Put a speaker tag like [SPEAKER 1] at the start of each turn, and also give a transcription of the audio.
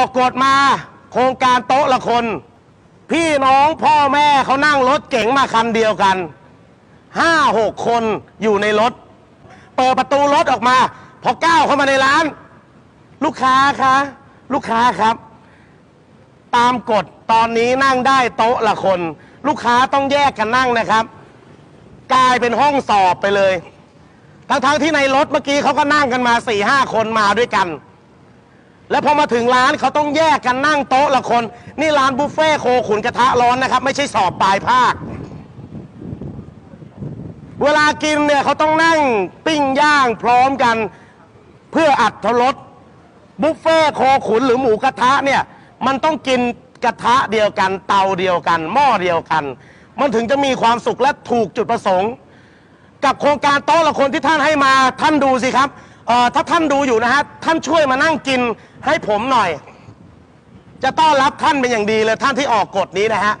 [SPEAKER 1] อกกฎมา โครงการโต๊ะละคน พี่น้องพ่อแม่เขานั่งรถเก๋งมาคันเดียวกันห้าหกคนอยู่ในรถ เปิดประตูรถออกมา พอก้าวเข้ามาในร้าน ลูกค้าคะลูกค้าครับ ตามกฎตอนนี้นั่งได้โต๊ะละคน ลูกค้าต้องแยกกันนั่งนะครับ กลายเป็นห้องสอบไปเลย ทั้งๆที่ในรถเมื่อกี้เขาก็นั่งกันมาสี่ห้าคนมาด้วยกัน แล้วพอมาถึงร้านเขาต้องแยกกันนั่งโต๊ะละคน นี่ร้านบุฟเฟ่โคขุนกระทะร้อนนะครับ ไม่ใช่สอบปลายภาค เวลากินเนี่ยเขาต้องนั่งปิ้งย่างพร้อมกัน เพื่ออัดทรสบุฟเฟ่โคขุนหรือหมูกระทะเนี่ยมันต้องกินกระทะเดียวกัน เตาเดียวกัน หม้อเดียวกัน มันถึงจะมีความสุขและถูกจุดประสงค์ กับโครงการโต๊ะละคนที่ท่านให้มาท่านดูสิครับ เอ่อถ้าท่านดูอยู่นะฮะท่านช่วยมานั่งกินให้ผมหน่อย จะต้อนรับท่านเป็นอย่างดีเลยท่านที่ออกกฎนี้นะฮะ